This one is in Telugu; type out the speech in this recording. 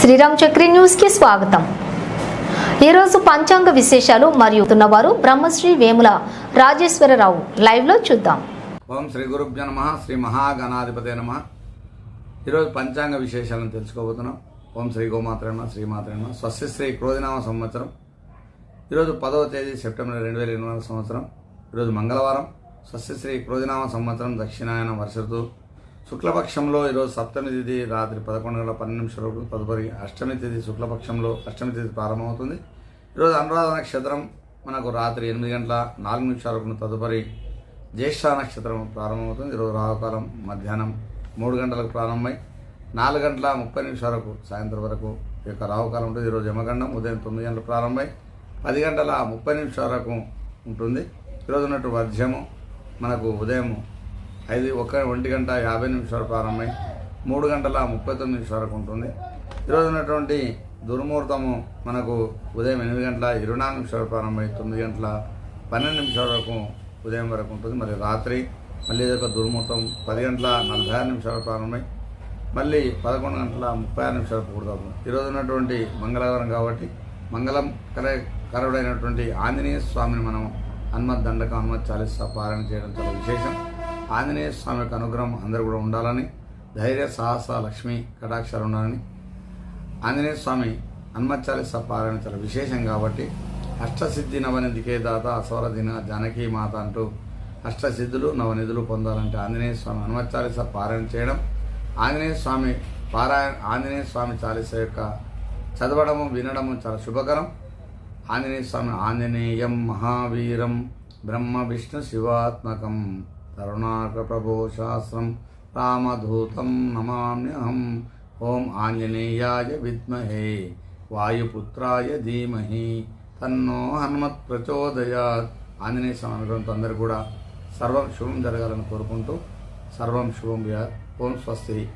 శ్రీరామ్ చక్రి న్యూస్కి స్వాగతం. ఈరోజు పంచాంగ విశేషాలు మరియు ఉన్నవారు బ్రహ్మశ్రీ వేముల రాజేశ్వరరావు లైవ్లో చూద్దాం. ఓం శ్రీ గురుభ్య నమ శ్రీ మహాగణాధిపతి నమ. ఈరోజు పంచాంగ విశేషాలను తెలుసుకోబోతున్నాం. ఓం శ్రీ గోమాత్ర నమ శ్రీమాత్ర నమ. స్వస్తి శ్రీ క్రోధినామ సంవత్సరం. ఈరోజు పదవ తేదీ సెప్టెంబర్ రెండు వేల ఇరవై సంవత్సరం. ఈరోజు మంగళవారం. స్వస్తి శ్రీ క్రోధినామ సంవత్సరం దక్షిణాయన వర్ష ఋతువు. శుక్లపక్షంలో ఈరోజు సప్తమి తిథి రాత్రి పదకొండు గంటల పన్నెండు నిమిషాలకు తదుపరి అష్టమి తిథి శుక్లపక్షంలో అష్టమి తిథి ప్రారంభమవుతుంది. ఈరోజు అనురాధ నక్షత్రం మనకు రాత్రి ఎనిమిది గంటల నాలుగు నిమిషాలకు తదుపరి జ్యేష్ఠ నక్షత్రం ప్రారంభమవుతుంది. ఈరోజు రాహుకాలం మధ్యాహ్నం మూడు గంటలకు ప్రారంభమై నాలుగు గంటల ముప్పై నిమిషాలకు సాయంత్రం వరకు ఈ యొక్క రాహుకాలం ఉంటుంది. ఈరోజు యమగండం ఉదయం తొమ్మిది గంటలకు ప్రారంభమై పది గంటల ముప్పై నిమిషాల వరకు ఉంటుంది. ఈరోజు ఉన్నట్టు వర్జ్యము మనకు ఉదయం ఐదు ఒక ఒంటి గంట యాభై నిమిషాలు ప్రారంభమై మూడు గంటల ముప్పై తొమ్మిది నిమిషాల వరకు ఉంటుంది. ఈరోజు ఉన్నటువంటి దుర్ముహూర్తము మనకు ఉదయం ఎనిమిది గంటల ఇరవై నాలుగు నిమిషాలు ప్రారంభమై తొమ్మిది గంటల పన్నెండు నిమిషాల వరకు ఉదయం వరకు ఉంటుంది. మరి రాత్రి మళ్ళీ ఇదొక దుర్ముహూర్తం. పది గంటల నలభై ఆరు నిమిషాలు ప్రారంభమై మళ్ళీ పదకొండు గంటల ముప్పై ఆరు నిమిషాలు పూర్తవుతుంది. ఈరోజు ఉన్నటువంటి మంగళవారం కాబట్టి మంగళం కర కరుడైనటువంటి ఆంజనేయ స్వామిని మనం హనుమత్ దండకం హనుమత్ చాలీసా పారాయణ చేయడం చాలా విశేషం. ఆంజనేయ స్వామి యొక్క అనుగ్రహం అందరూ కూడా ఉండాలని ధైర్య సాహస లక్ష్మి కటాక్షాలు ఉండాలని. ఆంజనేయ స్వామి హనుమత్ చాలీసా పారాయణ చాలా విశేషం కాబట్టి అష్టసిద్ధి నవనిధికే దాత అసవర దిన జానకీ మాత అంటూ అష్టసిద్ధులు నవనిధులు పొందాలంటే ఆంజనేయ స్వామి హనుమత్ చాలీసా పారాయణ చేయడం ఆంజనేయ స్వామి పారాయణ ఆంజనేయ స్వామి చాలీస యొక్క చదవడము వినడము చాలా శుభకరం. ఆంజనేయ స్వామి ఆంజనేయం మహావీరం బ్రహ్మ విష్ణు శివాత్మకం. కరుణాక రామధూతం నమామ్యహం ఓం ఆంజనేయాయ విద్మహే। వాయుపుత్రాయ ధీమహి। తన్నో హనుమత్ ప్రచోదయాత్। ఆంజనేయ స్వామి అనుగ్రహంతో అందరూ కూడా సర్వం శుభం జరగాలని కోరుకుంటూ సర్వం శుభం ఓం స్వస్తి।